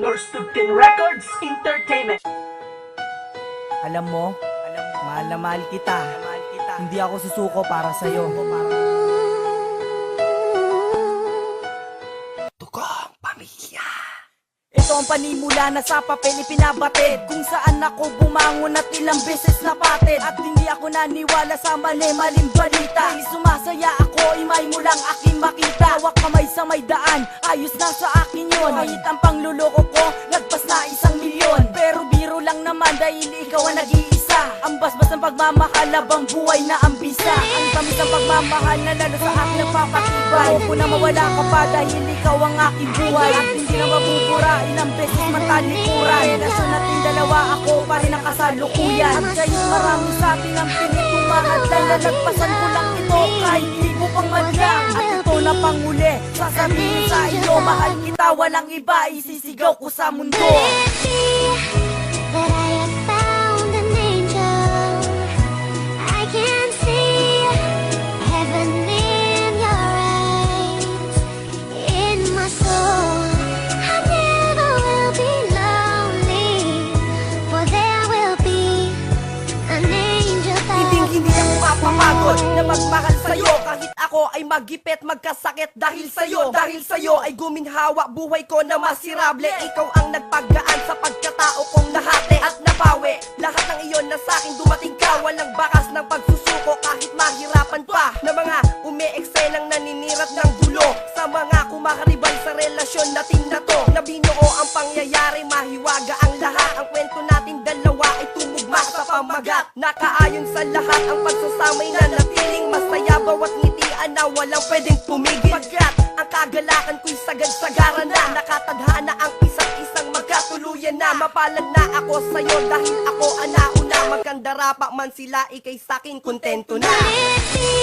Norstupin Records Entertainment. Alam mo, mahal na mahal kita. Hindi ako susuko para sa'yo. Tugong Pamilya. Ito ang panimula na sa papel ipinabatid. Kung saan ako bumangon at ilang beses napatid. At hindi ako naniwala sa mali-maling balita. Dahil sumasaya ako, imay mo lang aking makita. Hawak kamay sa may daan, ayos na sa akin yun. Kahit ang pangluloko naman dahil ikaw ang nag-iisa. Ang basbas ng pagmamahal, abang buhay na ang bisa. Ang tamis ng pagmamahal na lalo sa akin nagpapatibay Ayoko na mawala ka pa dahil ikaw ang aking buhay. At hindi na mabubura, ilang beses man talikuran Relasyon natin dalawa, ako pa rin ang kasalukuyan. At kayo marami sa atin ang pinitumahan Dahil nalagpasan ko lang ito kahit hindi ko pang madlang At ito na panguli, sasabihin sa iyo Mahal kita, walang iba, isisigaw ko sa mundo mapapagod na magmahal sa'yo. Kahit ako ay magipit, magkasakit dahil sa'yo. Dahil sa'yo. ay guminhawa buhay ko na masirable. Ikaw ang nagpagaan sa pagkatao kong nahati at napawi Lahat ng iyon na sa'kin dumating ka. Walang bakas ng pagsusuko kahit mahirapan pa. Na mga umeeksenang naninirat ng gulo. Sa mga kumakaribal sa relasyon natin na to. Na binuo ang pangyayari, mahiwaga ang lahat. Ang kwento natin dalawa ay tumugma sa pamagat Nakaayon sa lahat ang pagsasamay na natiling Masaya. Bawat ngitian na walang pwedeng tumigil Pagkat ang kagalakan ko'y sagad-sagara na. Nakatadhana ang isa't isang magkatuluyan na Mapalad na ako sa'yo dahil ako ang nauna. Magkandara pa man sila, ikay sa'kin kontento na. It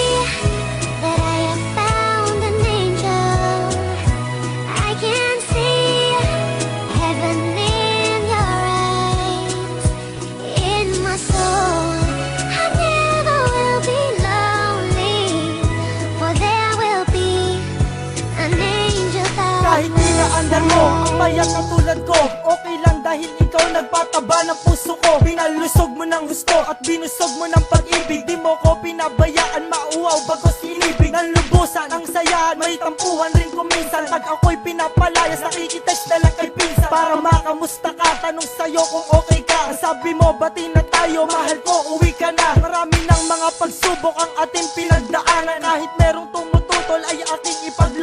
mayat na tulad ko Okay lang dahil ikaw nagpataba ng puso ko. Pinalusog mo ng gusto at binusog mo ng pag-ibig. Di mo ko pinabayaan mauwaw bagos inibig Nang lubusan ang saya may tampuhan rin kuminsan Pag ako'y pinapalayas nakikitext na lang kay pinsan. Para makamusta ka tanong sa'yo kung okay ka. Ang Sabi mo bati na tayo mahal ko uwi ka na. Marami ng mga pagsubok ang ating pinagdaanan. Kahit merong tumututol ay aking ipaglalaban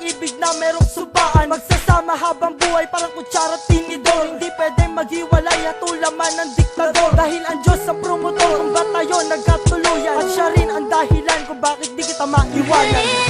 pag-ibig na merong subaan. Magsasama habang buhay parang kutsara tinidor. Hindi pwede maghiwalay at ulaman ng diktador. Dahil ang Diyos ang promotor kung ba't tayo nagkatuluyan. At siya rin ang dahilan kung bakit di kita maiwanan